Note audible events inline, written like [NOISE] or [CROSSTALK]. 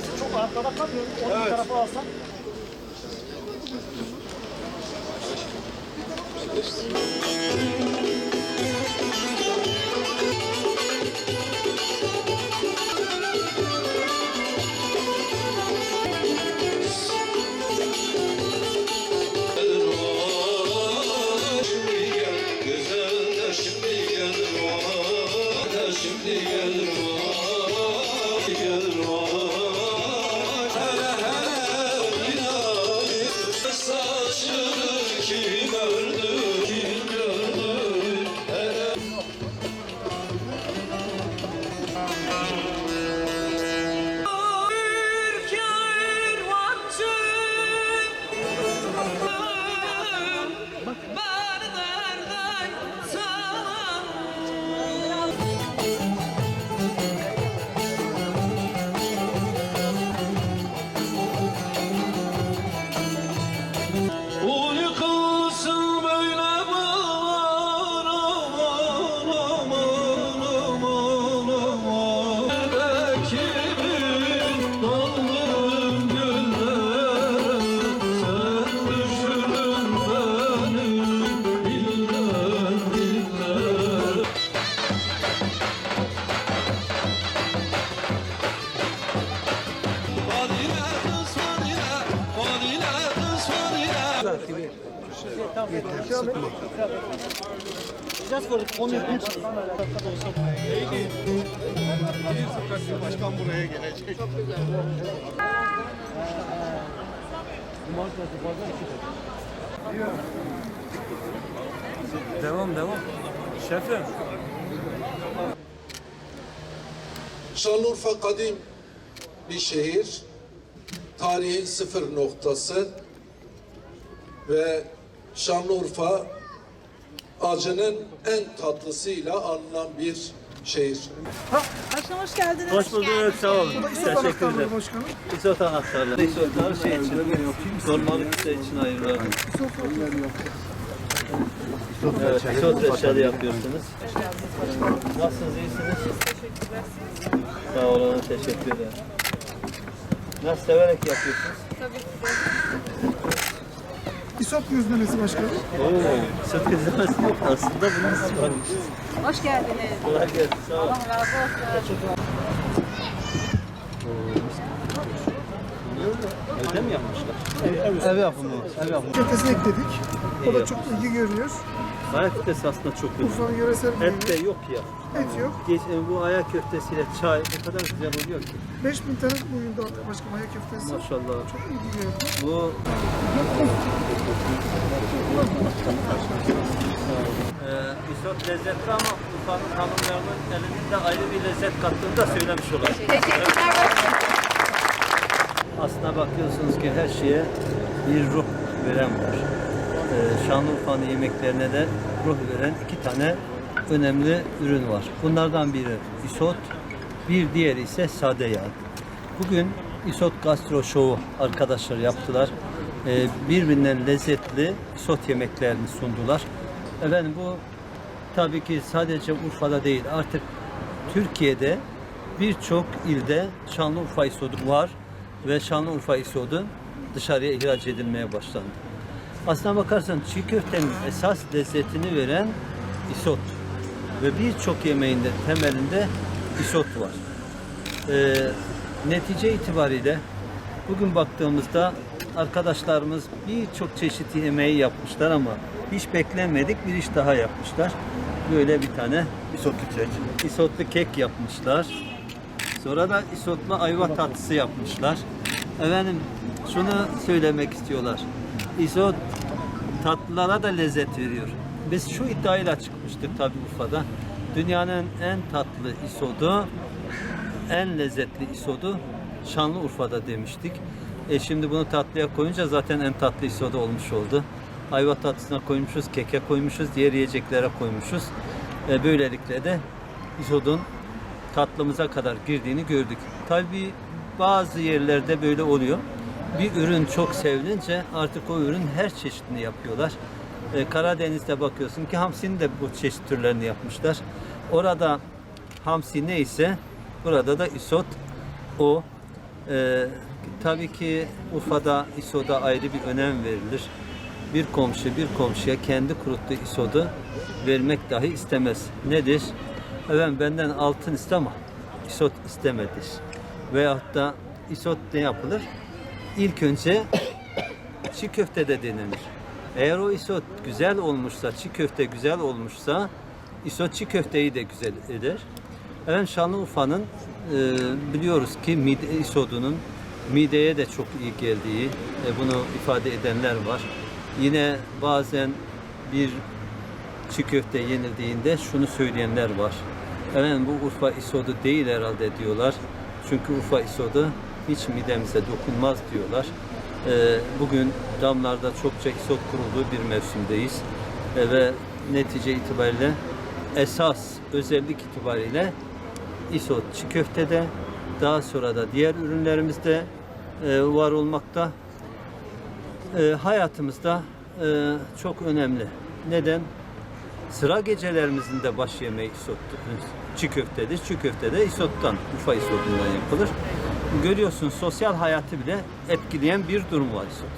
sesi çok arkada kalıyor. Onu Evet. bir tarafa alsan. Şimdi gel, şimdi gel şimdi gel Just for the onu Başkan buraya gelecek. Devam devam. Şefim. Şanlıurfa kadim bir şehir, tarihin sıfır noktası ve Şanlıurfa acının en tatlısıyla anılan bir şehir. Başkanım hoş geldiniz. Hoş bulduk. Sağ olun. Teşekkür ederim. İsot anahtarları. İsotlar şey için. Sormalı kişiler için ayrılar. Evet, isot reçeli yapıyorsunuz. Nasılsınız, iyisiniz? Sağ olun, teşekkür ederim. Nasıl severek yapıyorsunuz? İsot gözlemesi başkanım. Oo, isot kızlaması yok. Aslında bunun siparişi. Hoş geldiniz. Kolay gelsin, sağ olun. Allah razı olsun. Evde mi yapmışlar? Ev yapımı. Ev yapımı. Köftesini ekledik. O da çok ilgi görüyor. Ayak köftesi aslında çok güzel. Urfa'nın yöresel bir Et de yok ya. et yok. Geç, e, bu ayak köftesiyle çay o kadar güzel oluyor ki. 5000 tane bugün dağıttık başkanım ayak köftesi. Maşallah. Çok ilgi gördü. Bu ee, [LAUGHS] isot lezzetli ama Urfa'nın hanımlarının elinin de ayrı bir lezzet kattığını da söylemiş olayım. Teşekkürler. Aslına bakıyorsunuz ki her şeye bir ruh veren var. Ee, Şanlıurfa'nın yemeklerine de ruh veren iki tane önemli ürün var. Bunlardan biri isot, bir diğeri ise sade yağ. Bugün isot gastro şovu arkadaşlar yaptılar. Ee, birbirinden lezzetli isot yemeklerini sundular. Efendim bu tabii ki sadece Urfa'da değil artık Türkiye'de birçok ilde Şanlıurfa isodu var ve Şanlıurfa isodu dışarıya ihraç edilmeye başlandı. Aslına bakarsan çiğ köftenin esas lezzetini veren isot ve birçok yemeğinde temelinde isot var. Ee, netice itibariyle bugün baktığımızda arkadaşlarımız birçok çeşit yemeği yapmışlar ama hiç beklenmedik bir iş daha yapmışlar. Böyle bir tane İsotlu kek. isotlu kek yapmışlar. Sonra da isotlu ayva tatlısı yapmışlar. Efendim şunu söylemek istiyorlar. Isot tatlılara da lezzet veriyor. Biz şu iddiayla çıkmıştık tabii Urfa'da. Dünyanın en tatlı isodu, en lezzetli isodu Şanlıurfa'da demiştik. E şimdi bunu tatlıya koyunca zaten en tatlı isodu olmuş oldu. Ayva tatlısına koymuşuz, keke koymuşuz, diğer yiyeceklere koymuşuz. E, böylelikle de isodun tatlımıza kadar girdiğini gördük. Tabii bazı yerlerde böyle oluyor. Bir ürün çok sevilince artık o ürün her çeşidini yapıyorlar. Ee, Karadeniz'de bakıyorsun ki hamsinin de bu çeşit türlerini yapmışlar. Orada hamsi neyse burada da isot o. Ee, tabii ki Urfa'da ISO'da ayrı bir önem verilir. Bir komşu bir komşuya kendi kuruttuğu ISO'du vermek dahi istemez. Nedir? Efendim benden altın isteme, ISOT istemedir. Veyahut da ISOT ne yapılır? İlk önce [COUGHS] çiğ köfte de denilir. Eğer o isot güzel olmuşsa, çiğ köfte güzel olmuşsa isot çiğ köfteyi de güzel eder. Efendim Şanlıurfa'nın e, biliyoruz ki mide isodunun mideye de çok iyi geldiği e, bunu ifade edenler var. Yine bazen bir çiğ köfte yenildiğinde şunu söyleyenler var. Efendim bu Urfa isodu değil herhalde diyorlar. Çünkü Urfa isodu hiç midemize dokunmaz diyorlar. Ee, bugün damlarda çokça isot kurulduğu bir mevsimdeyiz. Ee, ve netice itibariyle esas özellik itibariyle isot çiğ köftede daha sonra da diğer ürünlerimizde e, var olmakta e, hayatımızda e, çok önemli. Neden? Sıra gecelerimizin de baş yemeği isot, çiğ köftedir. Çiğ köfte de isottan, Urfa isotundan yapılır. Görüyorsun sosyal hayatı bile etkileyen bir durum var isot.